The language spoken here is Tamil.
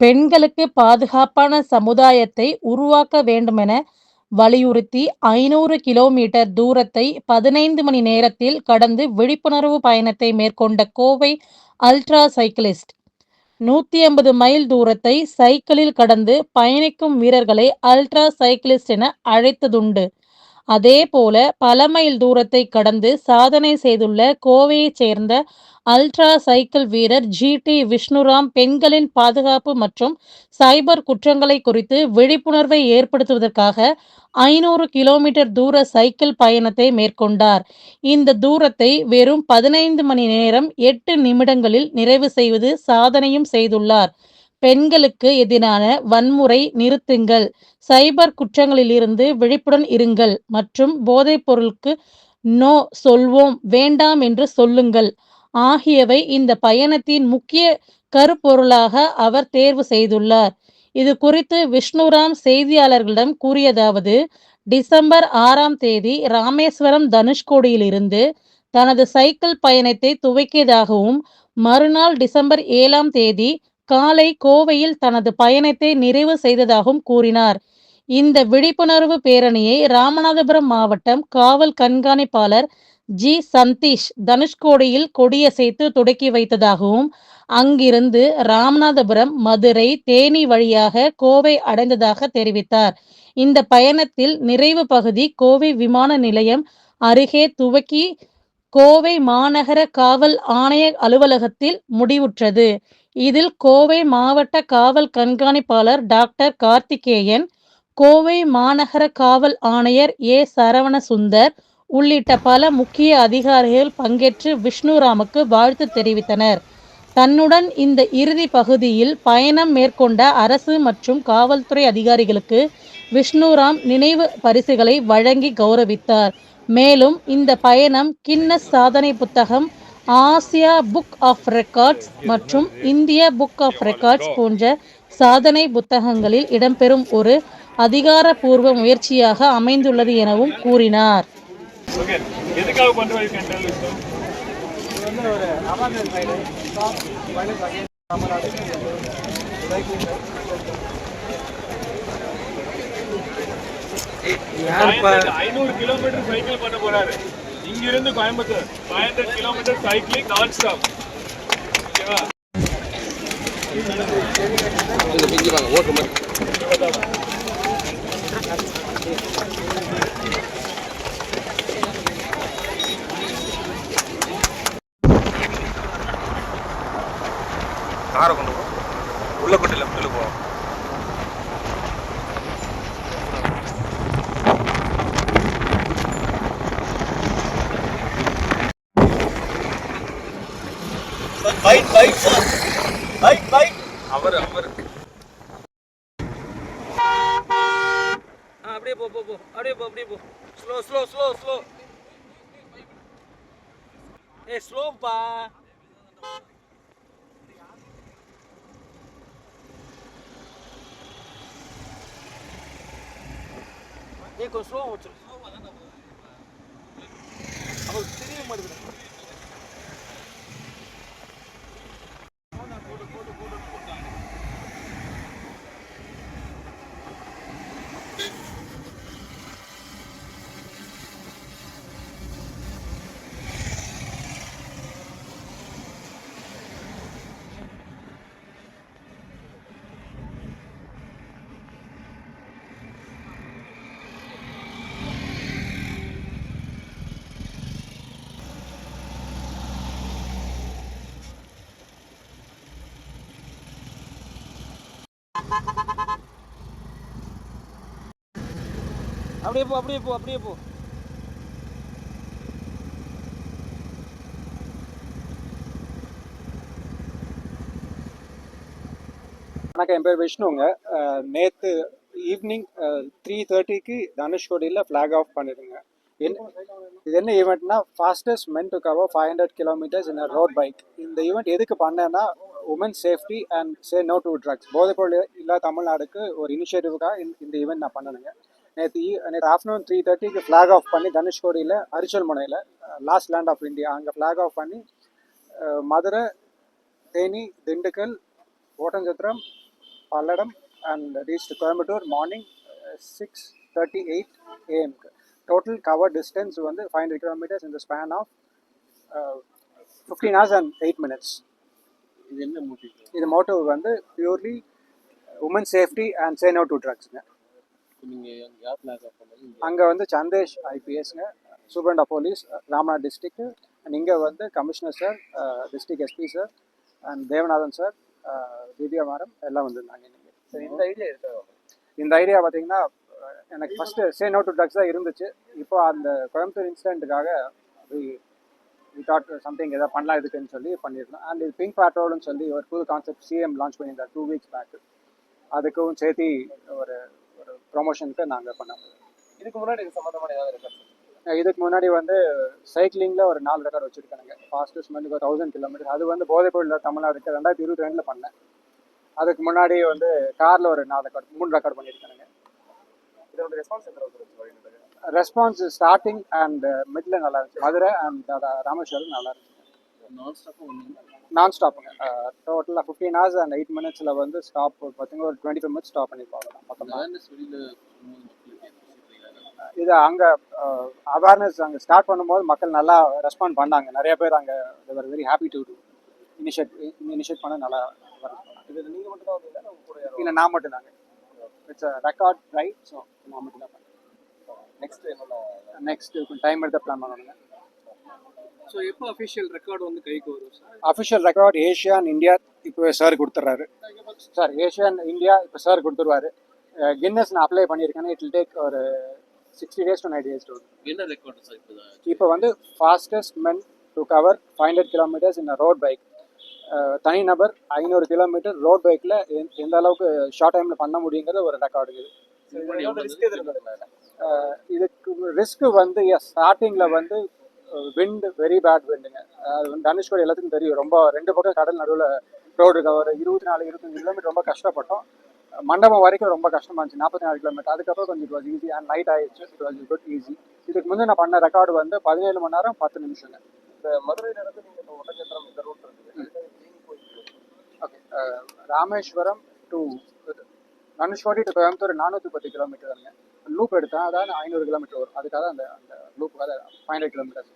பெண்களுக்கு பாதுகாப்பான சமுதாயத்தை உருவாக்க வேண்டுமென வலியுறுத்தி ஐநூறு கிலோமீட்டர் தூரத்தை பதினைந்து மணி நேரத்தில் கடந்து விழிப்புணர்வு பயணத்தை மேற்கொண்ட கோவை அல்ட்ரா சைக்கிளிஸ்ட் நூற்றி ஐம்பது மைல் தூரத்தை சைக்கிளில் கடந்து பயணிக்கும் வீரர்களை அல்ட்ரா சைக்கிளிஸ்ட் என அழைத்ததுண்டு. அதேபோல பல மைல் தூரத்தை கடந்து சாதனை செய்துள்ள கோவையைச் சேர்ந்த அல்ட்ரா சைக்கிள் வீரர் ஜி டி விஷ்ணுராம் பெண்களின் பாதுகாப்பு மற்றும் சைபர் குற்றங்களை குறித்து விழிப்புணர்வை ஏற்படுத்துவதற்காக ஐநூறு கிலோமீட்டர் தூர சைக்கிள் பயணத்தை மேற்கொண்டார். இந்த தூரத்தை வெறும் பதினைந்து மணி நேரம் எட்டு நிமிடங்களில் நிறைவு செய்வது சாதனையும் செய்துள்ளார். பெண்களுக்கு எதிரான வன்முறை நிறுத்துங்கள். சைபர் குற்றங்களிலிருந்து விழிப்புடன் இருங்கள் மற்றும் போதைப் பொருளுக்கு நோ சொல்வோம் வேண்டாம் என்று சொல்லுங்கள். ஆகியவை இந்த பயணத்தின் முக்கிய கருப்பொருளாக அவர் தேர்வு செய்துள்ளார். இது குறித்து விஷ்ணுராம் செய்தியாளர்களிடம் கூறியதாவது டிசம்பர் ஆறாம் தேதி ராமேஸ்வரம் தனுஷ்கோடியிலிருந்து தனது சைக்கிள் பயணத்தை துவக்கியதாகவும் மறுநாள் டிசம்பர் ஏழாம் தேதி காலை கோவையில் தனது பயணத்தை நிறைவு செய்ததாகவும் கூறினார். இந்த விழிப்புணர்வு பேரணியை ராமநாதபுரம் மாவட்டம் காவல் கண்காணிப்பாளர் ஜி. சந்தீஷ் தனுஷ்கோடியில் கொடியசைத்து தொடக்கி வைத்ததாகவும் அங்கிருந்து ராமநாதபுரம் மதுரை தேனி வழியாக கோவை அடைந்ததாக தெரிவித்தார். இந்த பயணத்தில் நிறைவு பகுதி கோவை விமான நிலையம் அருகே துவக்கி கோவை மாநகர காவல் ஆணைய அலுவலகத்தில் முடிவுற்றது. இதில் கோவை மாவட்ட காவல் கண்காணிப்பாளர் டாக்டர் கார்த்திகேயன் கோவை மாநகர காவல் ஆணையர் ஏ. சரவணசுந்தர் உள்ளிட்ட பல முக்கிய அதிகாரிகள் பங்கேற்று விஷ்ணுராமுக்கு வாழ்த்து தெரிவித்தனர். தன்னுடன் இந்த இறுதி பகுதியில் பயணம் மேற்கொண்ட அரசு மற்றும் காவல்துறை அதிகாரிகளுக்கு விஷ்ணுராம் நினைவு பரிசுகளை வழங்கி கௌரவித்தார். மேலும் இந்த பயணம் கின்னஸ் சாதனை புத்தகம் ஆசியா புக் ஆஃப் ரெக்கார்ட்ஸ் மற்றும் இந்திய புக் ஆஃப் ரெக்கார்ட்ஸ் போன்ற சாதனை புத்தகங்களில் இடம்பெறும் ஒரு அதிகாரப்பூர்வ முயற்சியாக அமைந்துள்ளது எனவும் கூறினார். Ride violence against Tamil Nadu cycling ஐநூறு கிலோமீட்டர் சைக்கிள் பண்ண போறாரு. இங்கிருந்து Coimbatore. Five hundred kilometre cycling non stop ஓகேவா காரை பைக் பைக் பைக் பைக் அவர் அவர். அப்படியே போ போ போ. அப்படியே போ அப்படியே போ. ஸ்லோ ஸ்லோ ஸ்லோ ஸ்லோ ஏ ஸ்லோப்பா ஏ கொஞ்சம் ஸ்லோ வச்சிரு அவங்களுக்கு தெரிய மாட்டேங்குது அப்படியே போ அப்படியே போ அப்படியே போ. வணக்கம் என் பேர் விஷ்ணுங்க. நேற்று ஈவினிங் த்ரீ தேர்ட்டிக்கு தனுஷ்கோடியில் ஃப்ளாக் ஆஃப் பண்ணிடுங்க என்ன இது என்ன ஈவெண்ட்னா fastest men to cover five hundred kilometres in road bike இந்த ஈவெண்ட் எதுக்கு பண்ணேன்னா woman safety and say no to drugs போதைப்பொருள் இல்லா தமிழ்நாடுக்கு ஒரு இனிஷியேட்டிவ்காக இந்த ஈவெண்ட் நான் பண்ணணுங்க நேற்று நேற்று ஆஃப்டர்நூன் த்ரீ தேர்ட்டிக்கு ஃப்ளாக் ஆஃப் பண்ணி தனுஷ்கோடியில் அரிச்சல் முனையில் லாஸ்ட் லேண்ட் ஆஃப் இந்தியா அங்கே ஃப்ளாக் ஆஃப் பண்ணி Madurai Theni Dindigul Oddanchatram and and reached Coimbatore morning uh, 6:38 a.m. Total covered distance வந்து ஃபைவ் ஹண்ட்ரட் கிலோமீட்டர்ஸ் இந்த span of fifteen hours and eight minutes. இது என்ன மோட்டிவ் இது மோட்டிவ் வந்து purely woman safety and say no to ட்ரக்ஸ்ங்க அங்கே வந்து Sandesh ஐபிஎஸ்ங்க superintendent of police Ramnad district and இங்கே வந்து commissioner sir district SP sir and Devanathan sir Divya madam எல்லாம் வந்திருந்தாங்க இன்னைக்கு இந்த ஐடியா இந்த ஐடியா பார்த்தீங்கன்னா எனக்கு first say no to drugs தான் இருந்துச்சு. இப்போ அந்த கோயம்புத்தூர் இன்சிடென்ட்டுக்காக வி தாட் சம்திங் எதாவது பண்ணலாம் இதுக்குன்னு சொல்லி பண்ணியிருந்தோம் அண்ட் இது பிங்க் பேட்ரோல்னு சொல்லி ஒரு புது கான்செப்ட் சிஎம் லான்ச் பண்ணியிருந்தார் டூ வீக்ஸ் பேக் அதுக்கும் சேர்த்து ஒரு ஒரு ப்ரொமோஷனுக்கு நாங்கள் பண்ணோம். இதுக்கு முன்னாடி இது சம்பந்தமான ஏதாவது இருக்கா அஹ் இதுக்கு முன்னாடி வந்து சைக்கிளிங்கில் ஒரு நாலு ரெக்கார்ட் வச்சுருக்காங்க ஃபாஸ்டஸ்ட் வந்து இப்போ தௌசண்ட் கிலோமீட்டர் அது வந்து போதைப்பொருள் தமிழ்நாடுக்கு ரெண்டாயிரத்தி இருபத்தி ரெண்டில் பண்ணேன். அதுக்கு முன்னாடி வந்து காரில் ஒரு நாலு ரெக்கார்ட் மூணு ரெக்கார்ட் பண்ணியிருக்காங்க இதோட response response starting and middle நல்லா இருந்துச்சு மதுரை அண்ட் ராமேஸ்வரம் நல்லா இருந்துச்சு நான் ஸ்டாப்புங்க டோட்டலாக ஃபிஃப்டீன் ஹவர்ஸ் அண்ட் எயிட் மினிட்ஸில் வந்து ஸ்டாப் பார்த்தீங்கன்னா ஒரு டுவெண்ட்டி ஃபைவ் மினிட்ஸ் ஸ்டாப் பண்ணியிருப்பாங்க மொத்தமாக இது அங்கே அவேர்னஸ் அங்கே ஸ்டார்ட் பண்ணும்போது மக்கள் நல்லா ரெஸ்பாண்ட் பண்ணாங்க. நிறைய பேர் அங்கே they were very happy to initiate initiate பண்ண நல்லா இது நீங்க மட்டும் இல்லை நான் மட்டும் தாங்க இட்ஸ் ரெக்கார்ட் ரைட் ஸோ நான் மட்டும் தான் பண்ணேன். நெக்ஸ்ட் என்னென்ன நெக்ஸ்ட் டைம் எடுத்த பிளான் பண்ணணுங்க ஸோ எப்போ அஃபிஷியல் ரெக்கார்டு வந்து கைக்கு வரும் sir official record Asia and India இப்போ சார் கொடுத்துட்றாரு சார் ஏஷியா அண்ட் இந்தியா இப்போ சார் கொடுத்துருவாரு. கின்னஸ் நான் அப்ளை பண்ணியிருக்கேன். இட் வில் டேக் ஒரு sixty days to ninety days to என்ன ரெக்கார்டு சார் இப்போ இப்போ வந்து fastest men to cover five hundred kilometres in road bike தனிநபர் ஐநூறு கிலோமீட்டர் ரோட் பைக்கில் எந்த அளவுக்கு ஷார்ட் டைமில் பண்ண முடியுங்கிறது ஒரு ரெக்கார்டு அஹ் இதுக்கு ரிஸ்க் வந்து ஸ்டார்டிங்கில் வந்து விண்ட் வெரி பேட் விண்டுங்க அது வந்து தனுஷ்கோடி எல்லாத்துக்கும் தெரியும். ரொம்ப ரெண்டு பக்கம் கடல் நடுவில் ரோடு கவர் இருபத்தி நாலு இருபத்தஞ்சு கிலோமீட்டர் ரொம்ப கஷ்டப்பட்டோம். மண்டபம் வரைக்கும் ரொம்ப கஷ்டமா இருந்துச்சு. நாற்பத்தி நாலு கிலோமீட்டர் அதுக்கப்புறம் கொஞ்சம் it was easy and night ஆயிடுச்சு. இட் வாஸ் குட் ஈஸி இதுக்கு முந்தைய நான் பண்ண ரெக்கார்டு வந்து பதினேழு மணி நேரம் பத்து நிமிஷங்க. இந்த மதுரையில இருந்து நீங்க இப்போ ஒட்டச்சத்திரம் இந்த ரூட் இருக்குது. Okay. Rameswaram to Dhanushkodi to Coimbatore நானூற்றி பத்து கிலோமீட்டர் கிலோமீட்டருங்க லூப் எடுத்தேன். அதாவது ஐநூறு கிலோமீட்டர் வரும். அதுக்காக அந்த அந்த லூப்புக்காக ஃபைவ் ஹண்ட்ரட் கிலோமீட்டர்ஸ்